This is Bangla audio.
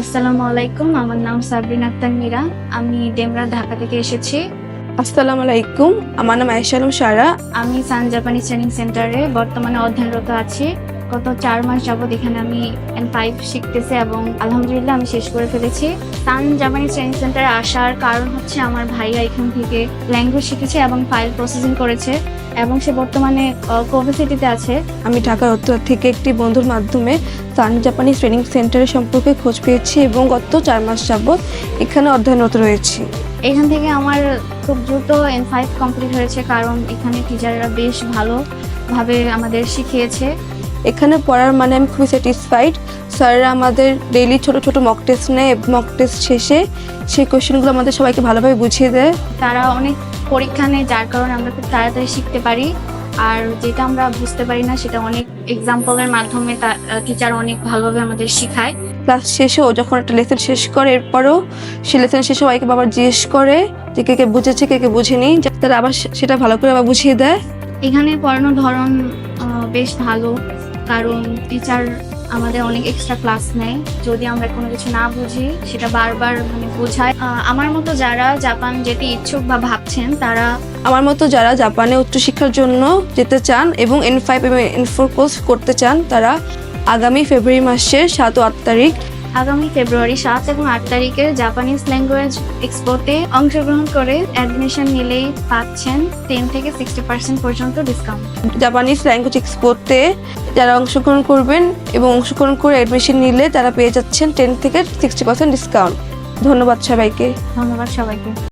আসসালামু আলাইকুম আমার নাম সাবরিন আক্তার মীরা। আমি ডেমরা ঢাকা থেকে এসেছি। আসসালামু আলাইকুম আমার নাম আয়েশা আলম সারা। আমি সান জাপানি ট্রেনিং সেন্টারে বর্তমানে অধ্যয়নরত আছি। গত চার মাস যাবত এখানে আমি এন ফাইভ শিখতেছি এবং আলহামদুলিল্লাহ আমি শেষ করে ফেলেছি। সান জাপানিজ ট্রেনিং সেন্টারে আসার কারণ হচ্ছে আমার ভাইয়া এখান থেকে ল্যাঙ্গুয়েজ শিখেছে এবং ফাইল প্রসেসিং করেছে এবং সে বর্তমানে কোভিড সিটিতে আছে। আমি ঢাকার উত্তর থেকে একটি বন্ধুর মাধ্যমে সান জাপানিজ ট্রেনিং সেন্টারের সম্পর্কে খোঁজ পেয়েছি এবং গত চার মাস যাবৎ এখানে অধ্যয়নরত রয়েছি। এখান থেকে আমার খুব দ্রুত এন ফাইভ কমপ্লিট হয়েছে কারণ এখানে টিচাররা বেশ ভালোভাবে আমাদের শিখিয়েছে। এখানে পড়ার মানে আমি খুবই স্যাটিসফাইড স্যাররা আমাদের ডেইলি ছোট ছোট মক টেস্ট নেয়। মক টেস্ট শেষে সেই কোয়েশ্চেনগুলো আমাদের সবাইকে ভালোভাবে বুঝিয়ে দেয়। তারা অনেক পরীক্ষা নেয় যার কারণে আমরা খুব তাড়াতাড়ি শিখতে পারি। আর যেটা আমরা বুঝতে পারি না সেটা অনেক এক্সাম্পলের মাধ্যমে টিচার অনেক ভালোভাবে আমাদের শেখায়। ক্লাস শেষেও যখন একটা লেসন শেষ করে এরপরও সে লেসন শেষে সবাইকে আবার জিজ্ঞেস করে যে কে কে বুঝেছে কে কে বুঝেনি। যাতে তারা আবার সেটা ভালো করে আবার বুঝিয়ে দেয়। এখানে পড়ানোর ধরন বেশ ভালো। কারণ টিচার আমাদের অনেক এক্সট্রা ক্লাস নেয়। যদি আমরা কোনো কিছু না বুঝি, সেটা বারবার মানে বোঝায়। আমার মতো যারা জাপান যেতে ইচ্ছুক বা ভাবছেন, তারা আমার মতো যারা জাপানে উচ্চশিক্ষার জন্য যেতে চান এবং এন ফাইভ এবং এন ফোর কোর্স করতে চান, তারা আগামী ফেব্রুয়ারি মাসের সাত ও আট তারিখ আগামী ফেব্রুয়ারি সাত এবং আট তারিখে জাপানিজ ল্যাঙ্গুয়েজ এক্সপোতে অংশগ্রহণ করে অ্যাডমিশন নিলেই পাচ্ছেন টেন থেকে সিক্সটি পার্সেন্ট পর্যন্ত ডিসকাউন্ট জাপানিজ ল্যাঙ্গুয়েজ এক্সপোতে যারা অংশগ্রহণ করবেন এবং অংশগ্রহণ করে অ্যাডমিশন নিলে তারা পেয়ে যাচ্ছেন টেন থেকে সিক্সটি পার্সেন্ট ডিসকাউন্ট ধন্যবাদ সবাইকে। ধন্যবাদ সবাইকে।